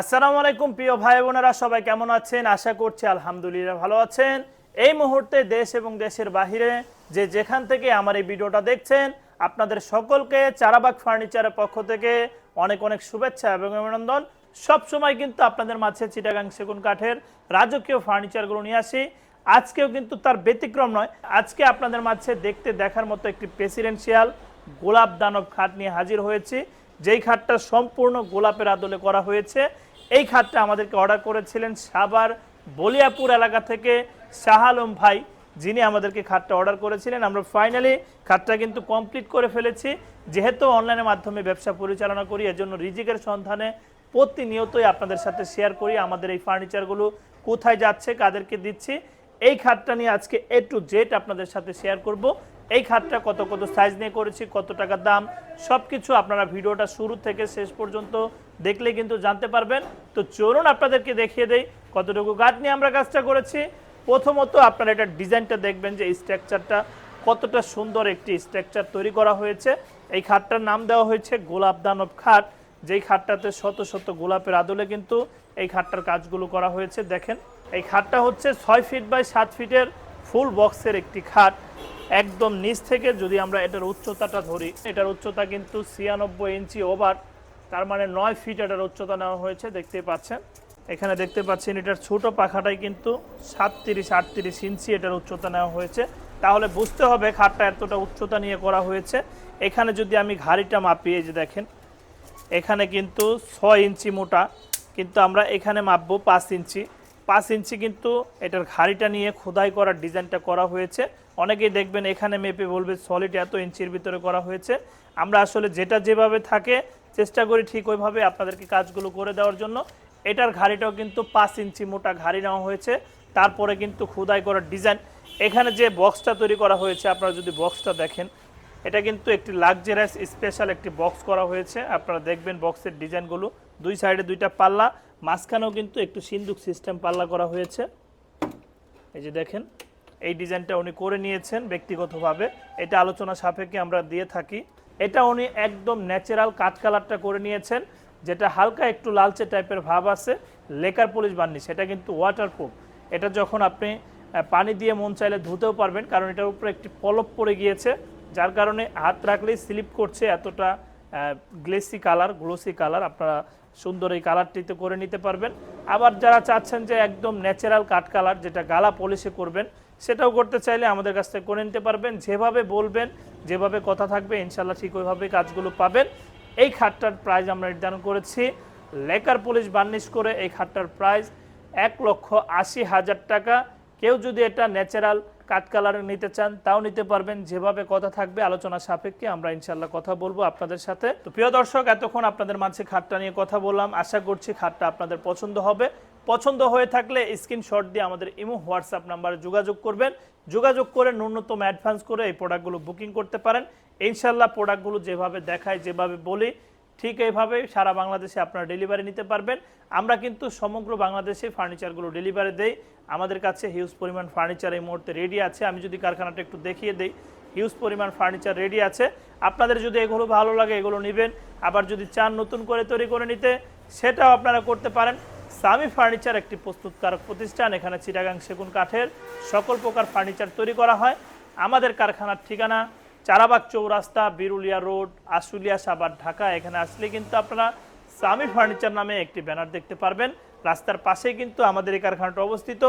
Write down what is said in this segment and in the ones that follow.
আসসালামু আলাইকুম, প্রিয় ভাই বোনেরা, সবাই কেমন আছেন? আশা করছি আলহামদুলিল্লাহ ভালো আছেন। এই মুহূর্তে দেশ এবং দেশের বাহিরে যে যেখান থেকে আমার এই ভিডিওটা দেখছেন, আপনাদের সকলকে চারাবাগ ফার্নিচারের পক্ষ থেকে অনেক অনেক শুভেচ্ছা এবং অভিনন্দন। সব সময় কিন্তু আপনাদের মাঝে চিটাগাং সেগুন কাঠের রাজকীয় ফার্নিচারগুলো নিয়ে আসি। আজকেও কিন্তু তার ব্যতিক্রম নয়। আজকে আপনাদের মাঝে দেখতে দেখার মতো একটি প্রেসিডেন্সিয়াল গোলাপ দানব খাট নিয়ে হাজির হয়েছি। যেই খাটটা সম্পূর্ণ গোলাপের আদলে করা হয়েছে, এই খাটটা আমাদেরকে অর্ডার করেছিলেন সাবার বলিয়াপুর এলাকা থেকে শাহ আলম ভাই, যিনি আমাদেরকে খাটটা অর্ডার করেছিলেন। আমরা ফাইনালি খাটটা কিন্তু কমপ্লিট করে ফেলেছি। যেহেতু অনলাইনের মাধ্যমে ব্যবসা পরিচালনা করি, এজন্য রিজিকের সন্ধানে প্রতিনিয়তই আপনাদের সাথে শেয়ার করি আমাদের এই ফার্নিচারগুলো কোথায় যাচ্ছে, কাদেরকে দিচ্ছি, এই খাটটা নিয়ে আজকে এ টু জেড আপনাদের সাথে শেয়ার করব। এই খাটটা কত কত সাইজ নিয়ে করেছি, কত টাকা দাম সব কিছু আপনারা ভিডিওটা শুরু থেকে শেষ পর্যন্ত দেখলে কিন্তু জানতে পারবেন। তো চলুন আপনাদেরকে দেখিয়ে দেই কতটুকু গাছ নিয়ে আমরা কাজটা করেছি। প্রথমত আপনারা এটা ডিজাইনটা দেখবেন যে স্ট্রাকচারটা কতটা সুন্দর একটি স্ট্রাকচার তৈরি করা হয়েছে। এই খাটটার নাম দেওয়া হয়েছে গোলাপ দানব খাট যেই খাটটাতে শত শত গোলাপের আদলে কিন্তু এই খাটটার কাজগুলো করা হয়েছে। দেখেন, এই খাটটা হচ্ছে ছয় ফিট বাই সাত ফিটের ফুল বক্সের একটি খাট একদম নিচ থেকে যদি আমরা এটার উচ্চতাটা ধরি, এটার উচ্চতা কিন্তু ছিয়ানব্বই ইঞ্চি ওভার তার মানে নয় ফিট এটার উচ্চতা নেওয়া হয়েছে, দেখতেই পাচ্ছেন। এখানে দেখতে পাচ্ছেন এটার ছোট পাখাটাই কিন্তু সাতত্রিশ আটত্রিশ ইঞ্চি এটার উচ্চতা নেওয়া হয়েছে। তাহলে বুঝতে হবে খাটটা এতটা উচ্চতা নিয়ে করা হয়েছে। এখানে যদি আমি ঘাড়িটা মাপি, এই যে দেখেন, এখানে কিন্তু ছয় ইঞ্চি মোটা, কিন্তু আমরা এখানে মাপবো পাঁচ ইঞ্চি। পাঁচ ইঞ্চি কিন্তু এটার ঘাড়িটা নিয়ে খোদাই করার ডিজাইনটা করা হয়েছে। অনেকেই দেখবেন এখানে মেপে বলবে সলিড এত ইঞ্চির ভিতরে করা হয়েছে। আমরা আসলে যেটা যেভাবে থাকে চেষ্টা করি ঠিক ওইভাবে আপনাদেরকে কাজগুলো করে দেওয়ার জন্য। এটার ঘাড়িটাও কিন্তু পাঁচ ইঞ্চি মোটা ঘাড়ি নেওয়া হয়েছে। তারপরে কিন্তু খোদাই করার ডিজাইন। এখানে যে বক্সটা তৈরি করা হয়েছে, আপনারা যদি বক্সটা দেখেন এটা কিন্তু একটি লাক্সারিয়াস স্পেশাল একটি বক্স করা হয়েছে। আপনারা দেখবেন বক্সের ডিজাইনগুলো। দুই সাইডে দুইটা পাল্লা, মাঝখানেও কিন্তু একটু সিন্দুক সিস্টেম পাল্লা করা হয়েছে। এই যে দেখেন, এই ডিজাইনটা উনি করে নিয়েছেন ব্যক্তিগতভাবে। এটা আলোচনা সাপেক্ষে আমরা দিয়ে থাকি। এটা উনি একদম ন্যাচারাল কাঠ কালারটা করে নিয়েছেন, যেটা হালকা একটু লালচে টাইপের ভাব আছে, লেকার পলিশ বার্নিশ এটা কিন্তু ওয়াটারপ্রুফ এটা যখন আপনি পানি দিয়ে মন চাইলে ধুতেও পারবেন, কারণ এটার উপরে একটি পলপ পড়ে গিয়েছে। যার কারণে হাত রাখলেই স্লিপ করছে এতটা গ্লেসি কালার গ্লোসি কালার আপনারা সুন্দর এই কালারটিতে করে নিতে পারবেন। আবার যারা চাচ্ছেন যে একদম ন্যাচারাল কাঠ কালার যেটা গালা পলিশে করবেন, সেটাও করতে চাইলে আমাদের কাছ থেকে করে নিতে পারবেন। যেভাবে বলবেন, যেভাবে কথা থাকবে ইনশাল্লাহ ঠিক ওইভাবে কাজগুলো পাবেন। এই খাটটার প্রাইস আমরা নির্ধারণ করেছি, লেকার পুলিশ বার্নিশ করে এই খাটটার প্রাইস এক লক্ষ আশি হাজার টাকা। কেউ যদি এটা ন্যাচারাল কাঠ কালার নিতে চান, তাও নিতে পারবেন। যেভাবে কথা থাকবে, আলোচনা সাপেক্ষে আমরা ইনশাল্লাহ কথা বলব আপনাদের সাথে। তো প্রিয় দর্শক, এতক্ষণ আপনাদের মাঝে খাটটা নিয়ে কথা বললাম। আশা করছি খাটটা আপনাদের পছন্দ হবে। পছন্দ হয়ে থাকলে স্ক্রিনশট দিয়ে আমাদের ইমো, হোয়াটসঅ্যাপ নাম্বারে যোগাযোগ করবেন। যোগাযোগ করে ন্যূনতম অ্যাডভান্স করে এই প্রোডাক্টগুলো বুকিং করতে পারেন। ইনশাল্লাহ প্রোডাক্টগুলো যেভাবে দেখায়, যেভাবে বলি ঠিক এইভাবে সারা বাংলাদেশে আপনারা ডেলিভারি নিতে পারবেন। আমরা কিন্তু সমগ্র বাংলাদেশে ফার্নিচারগুলো ডেলিভারি দেই। আমাদের কাছে হিউজ পরিমাণ ফার্নিচার এই মুহূর্তে রেডি আছে। আমি যদি কারখানাটা একটু দেখিয়ে দেই হিউজ পরিমাণ ফার্নিচার রেডি আছে। আপনাদের যদি এগুলো ভালো লাগে, এগুলো নেবেন। আবার যদি চান নতুন করে তৈরি করে নিতে, সেটাও আপনারা করতে পারেন। সামি ফার্নিচার একটি প্রস্তুতকারক প্রতিষ্ঠান, এখানে চিটাগাং সেগুন কাঠের সকল প্রকার ফার্নিচার তৈরি করা হয়। আমাদের কারখানার ঠিকানা চারাবাগ চৌরাস্তা, বিরুলিয়া রোড, আশুলিয়া সাবার ঢাকা, এখানে আসলে কিন্তু আপনারা সামি ফার্নিচার নামে একটি ব্যানার দেখতে পারবেন। রাস্তার পাশেই কিন্তু আমাদের এই কারখানাটা অবস্থিত।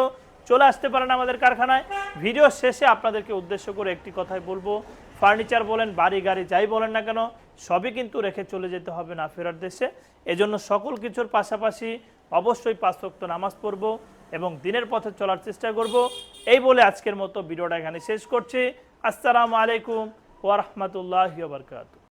চলে আসতে পারেন আমাদের কারখানায়। ভিডিও শেষে আপনাদেরকে উদ্দেশ্য করে একটি কথাই বলব। ফার্নিচার বলেন, বাড়ি, গাড়ি, যাই বলেন না কেন, সবই কিন্তু রেখে চলে যেতে হবে না ফেরার দেশে। এজন্য সকল কিছুর পাশাপাশি অবশ্যই পাঁচ ওয়াক্ত নামাজ পড়ব এবং দিনের পথে চলার চেষ্টা করব। এই বলে আজকের মতো ভিডিওটা এখানে শেষ করছি। আসসালামু আলাইকুম। ওয়া রাহমাতুল্লাহি ওয়া বারাকাতুহু।